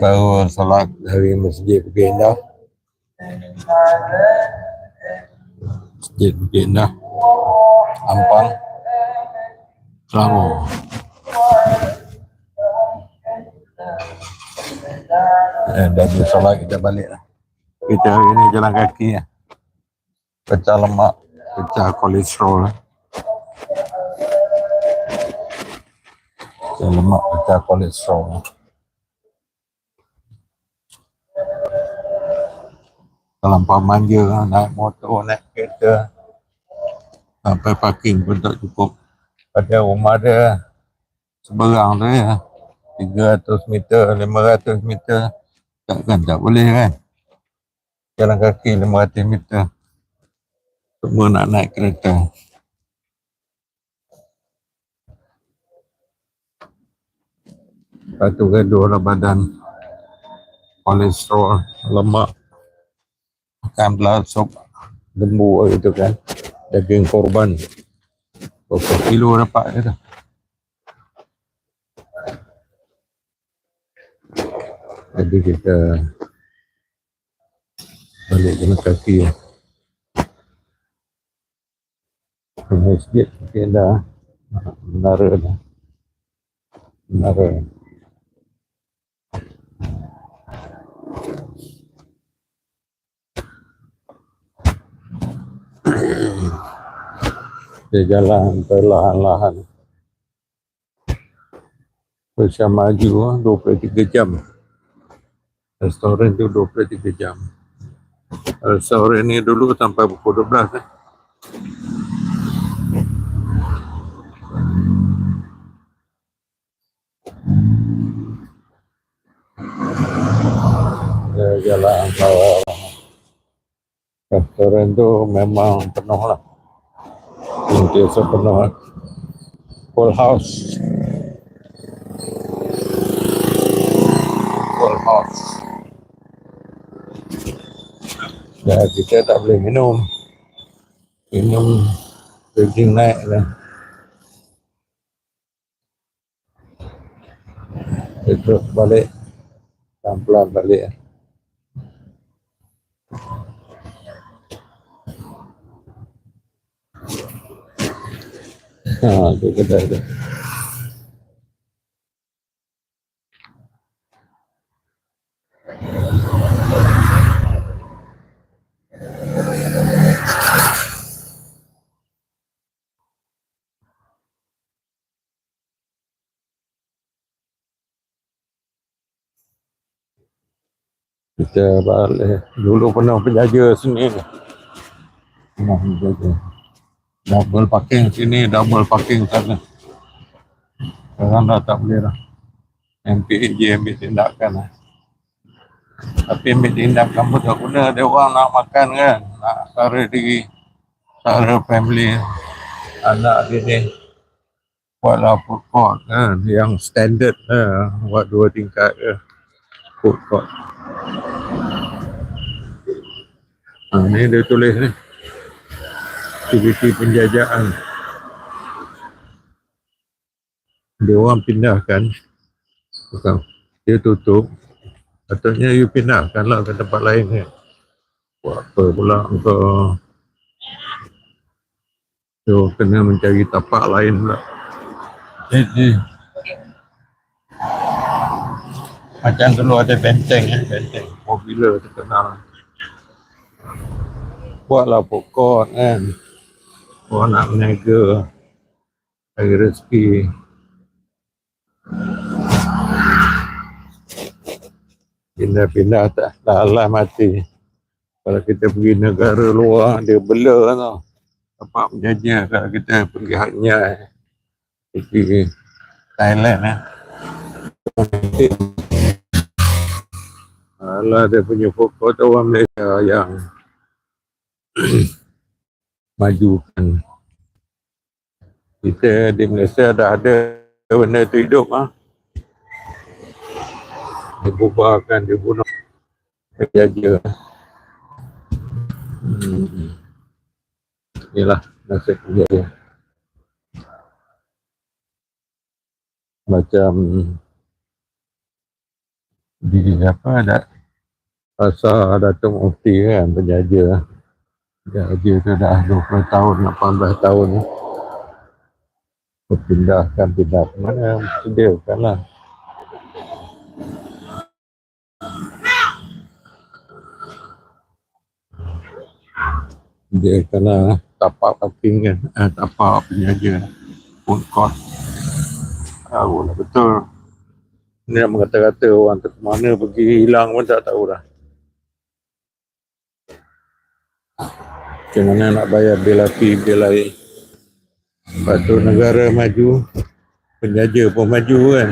baru salat dari masjid Bukit Indah. Masjid Bukit Indah. Ampang. Selangor. Eh, dah solat kita balik lah. Kita hari ni jalan kaki lah pecah lemak pecah kolesterol lah pecah lemak pecah kolesterol terlampau manja naik motor, naik kereta. Sampai parking pun tak cukup. Pada rumah dia seberang tu ya 300 meter, 500 meter. Takkan tak boleh kan? Jalan kaki 500 meter. Semua nak naik kereta Lepas tu gaduh lah badan. Kolesterol, lemak. Makan belah sup lembu gitu kan. Daging korban. Berapa kilo dapat dia tu? Jadi kita balik jalan kaki. Ya. masjid kita dah. Menara dah. Menara dia jalan perlahan-lahan. Persia maju ah, 23 jam. Restoran tu 23 jam. Restoran ni dulu sampai pukul 12 eh. jalan bawah. Restoran tu memang penuh lah sentiasa penuh lah. full house full house dan kita tak boleh minum minum daging naik lah terus balik pelan-pelan balik lah. Ha, tu kedai tu. Kita balik. Dulu pernah penjaga sini. Pernah penjaga. Double parking sini, double parking sana. Sekarang dah tak boleh dah. MPAJ ambil tindakan lah. Tapi ambil tindakan pun tak guna. Dia orang nak makan kan. Nak sara diri. Sara family. Anak dia ni. Buatlah food court kan. Yang standard lah. Buat dua tingkat ke. Food court. Ha, ni dia tulis ni. Aktiviti penjajahan. Dia orang pindahkan. Bukan. Dia tutup. Patutnya you pindahkan lah ke tempat lain ni. Buat apa pula kau. So, kena mencari tapak lain pula. Jadi, macam dulu ada benteng eh, benteng popular terkenal. Buatlah pokok kan. Orang nak meniaga cari rezeki. Pindah-pindah tak lah mati. Kalau kita pergi negara luar, dia bela tau. Tempat menjajah kalau kita pergi hanya pergi Thailand eh. Alah dia punya tu orang Malaysia yang majukan. Kita di Malaysia dah ada benda tu hidup ah. Dibubarkan, dibunuh. Jaga. Hmm. Inilah nasib dia. macam di apa ada pasar Datuk Mufti kan penjaja penjaja tu dah 20 tahun 18 tahun berpindahkan pindah ke mana? Sediakan lah dia kena tapak parking kan? Eh, tapak penjaja food court tahu lah betul. Ni nak mengata-kata orang tu ke mana pergi hilang pun tak tahu dah macam mana nak bayar bil api bil air lepas tu negara maju penjaja pun maju kan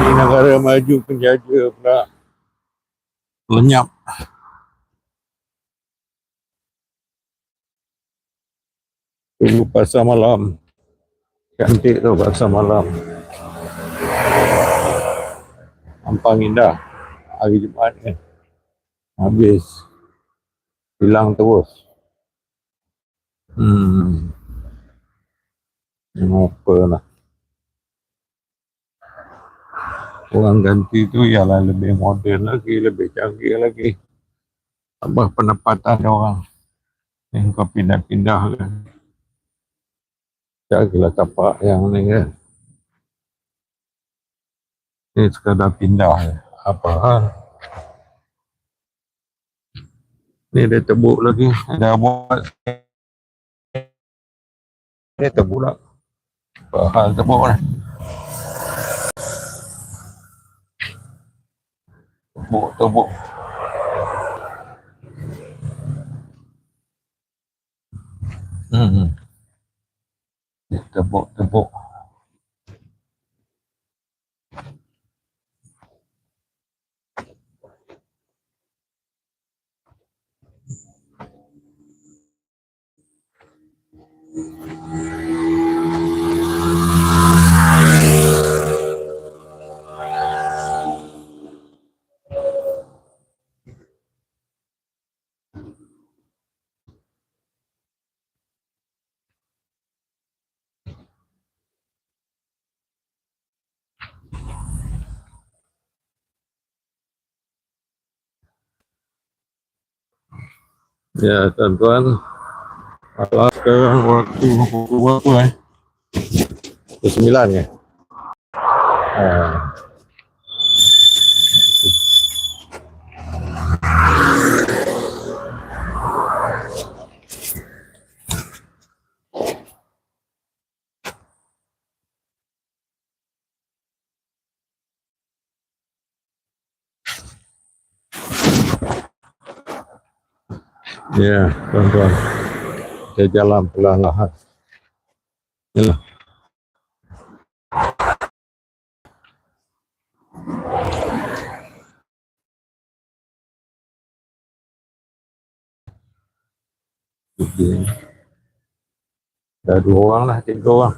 ni negara maju penjaja pula lenyap Dulu pasar malam. Cantik tu pasar malam. Ampang indah. Hari Jumaat ni. Habis. Hilang terus. Hmm. Yang apa lah. Orang ganti tu ialah lebih moden lagi, lebih canggih lagi. Tambah pendapatan orang. Yang kau pindah-pindah kan. Jagalah tapak yang ni kan. Ni sekadar pindah je. Apa hal? Ni dia tebuk lagi. Dah buat. Ni tebuk lah. Apa hal tebuk lah. Tebuk, tebuk. Hmm. Dia tebuk, Yeah, I'm glad Alah, sekarang waktu pukul berapa eh? Pukul sembilan ya? Ah. Ya, tuan-tuan. Saya jalan perlahan-lahan. Yalah. Dah dua orang lah, tiga orang.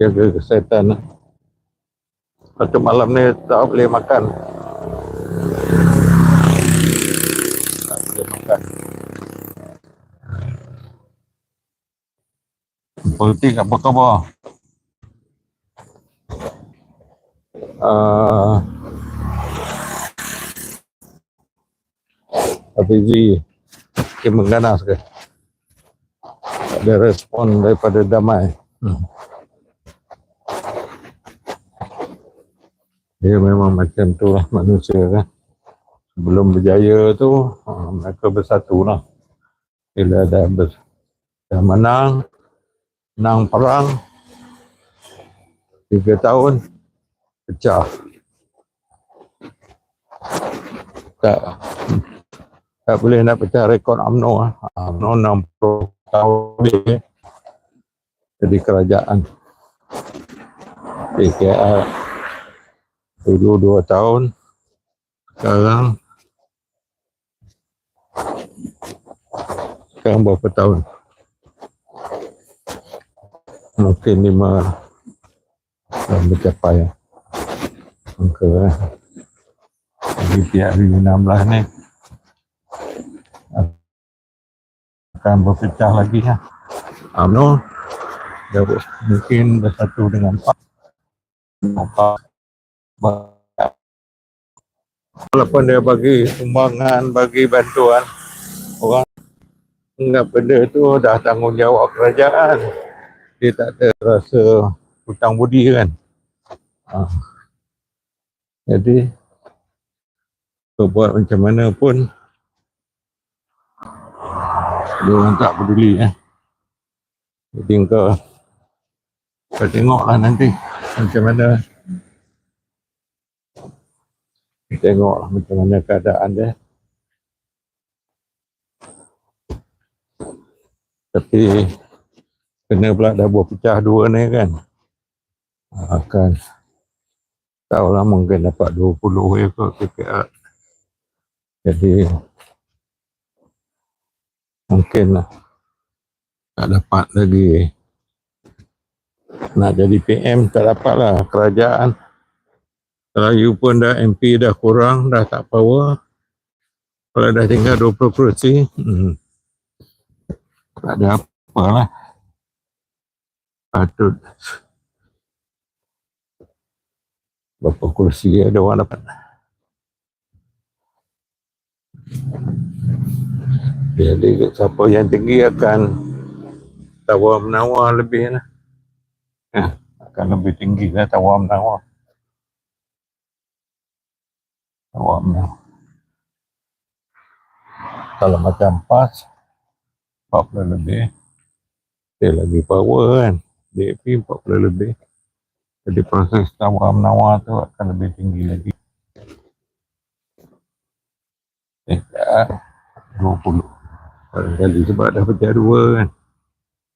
Jaga kesihatan lah. Lepas tu malam ni tak boleh makan. Tak boleh makan. Politik apa khabar? Uh, Hafizi Kim mengganas ke? Tak ada respon daripada damai. Hmm. Dia memang macam tu lah manusia kan. Sebelum berjaya tu, uh, mereka bersatu lah. Bila dah, ber, dah menang, menang perang, tiga tahun, pecah. Tak, tak boleh nak pecah rekod UMNO lah. UMNO 60 tahun jadi kerajaan. PKR dulu dua tahun, sekarang sekarang berapa tahun? Mungkin lima dah mencapai angka eh. Jadi pihak 2016 ni akan berpecah lagi ya. UMNO mungkin bersatu dengan Pak Pak walaupun dia bagi sumbangan bagi bantuan orang anggap benda tu dah tanggungjawab kerajaan dia tak ada rasa hutang budi kan ha. jadi buat macam mana pun dia orang tak peduli eh. jadi kau kau tengoklah nanti macam mana tengoklah macam mana keadaan dia tapi kena pula dah buat pecah dua ni kan. Akan tahu lah mungkin dapat 20 ekor KPR jadi mungkin lah. Tak dapat lagi. Nak jadi PM tak dapat lah. Kerajaan kalau you pun dah MP dah kurang dah tak power. Kalau dah tinggal 20 kerusi hmm, tak ada apa lah patut berapa kursi ada orang dapat? Jadi siapa yang tinggi akan tawar menawar lebih lah eh, akan lebih tinggi lah tawar menawar. Tawar menawar. Kalau macam pas 40 lebih. Dia lagi power kan DAP 40 lebih. Jadi proses tawar menawar tu akan lebih tinggi lagi. Eh tak 20 barangkali sebab dah pecah dua kan.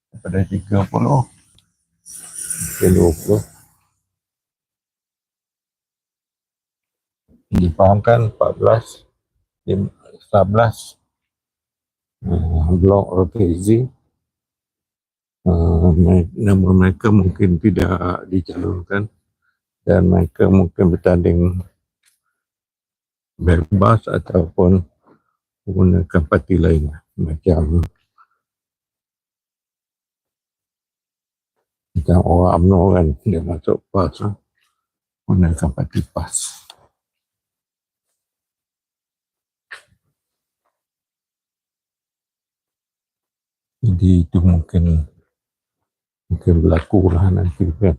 Daripada 30 mungkin 20 difahamkan 14 11 uh, blok rotasi uh, nama mereka mungkin tidak dicalonkan dan mereka mungkin bertanding bebas ataupun menggunakan parti lain macam macam orang UMNO kan dia masuk PAS ha? menggunakan parti PAS jadi itu mungkin mungkin berlaku lah nanti kan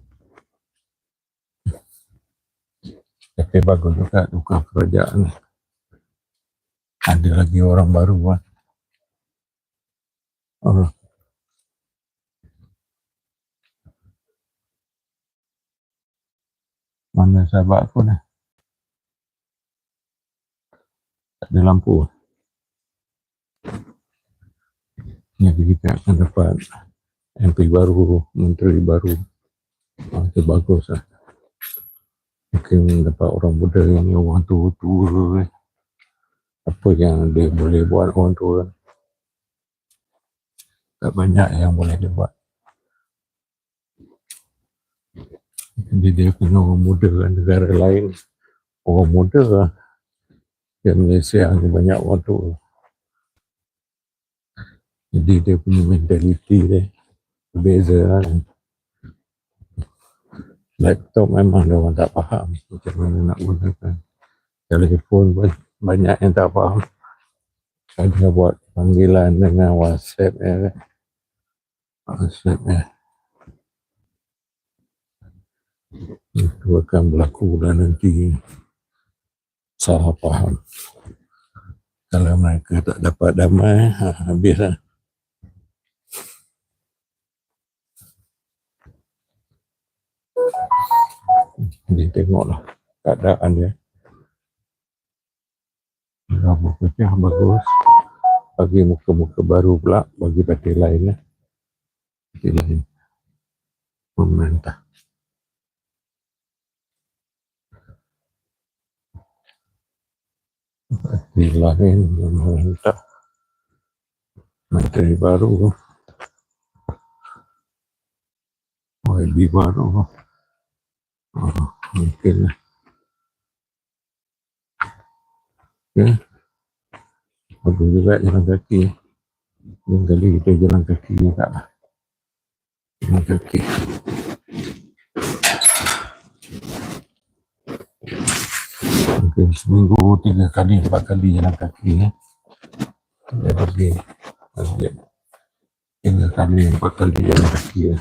tapi bagus juga tukar kerajaan. Ada lagi orang baru kan oh. mana sahabat aku dah tak ada lampu. Jadi kita akan dapat MP baru, menteri baru. Ah, itu bagus lah mungkin dapat orang muda yang orang tua-tua eh. apa yang dia boleh buat orang tua. Tak banyak yang boleh dia buat. Jadi dia kena orang muda kan negara lain. Orang muda lah di Malaysia hanya banyak orang tua. Jadi dia punya mentaliti dia berbeza kan? Laptop memang dia orang tak faham macam mana nak gunakan. Telefon pun banyak yang tak faham. Ada buat panggilan dengan whatsapp ya kan? Whatsapp ya. Itu akan berlaku dan nanti salah faham. Kalau mereka tak dapat damai ha, habis Jadi tengoklah keadaan dia. Dah pecah bagus. Bagi muka-muka baru pula. Bagi parti lain lah. Parti lain. Pemerintah. Parti lain pemerintah. Menteri baru. YB baru. Oh mungkin lah. Ya. Bagus juga jalan kaki. Lain kali kita jalan kaki juga lah. Jalan kaki. Mungkin seminggu tiga kali, empat kali jalan kaki ya. Dia pergi masjid. Tiga kali, empat kali jalan kaki ya.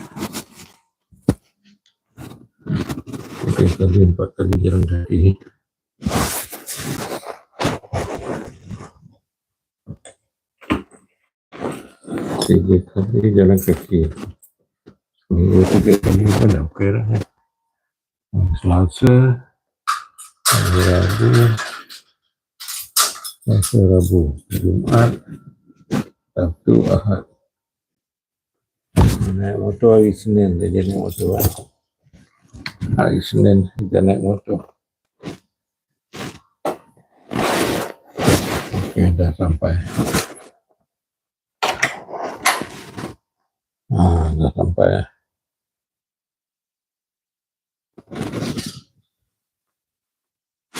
Tiga kali, empat kali jalan kaki. Tiga kali jalan kaki. Seminggu tiga kali pun dah okey ya. Selasa, hari Rabu, Selasa, Rabu, Jumaat, Sabtu, Ahad. Naik motor hari Senin, dia naik motor kan. Hari Senin, kita naik motor. Okey, dah sampai. Ah, dah sampai.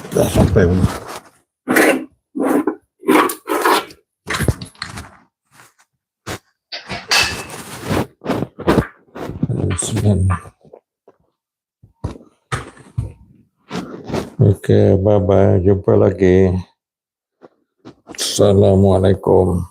Dah sampai pun. Hari Senin. Okey, bye-bye. Jumpa lagi. Assalamualaikum.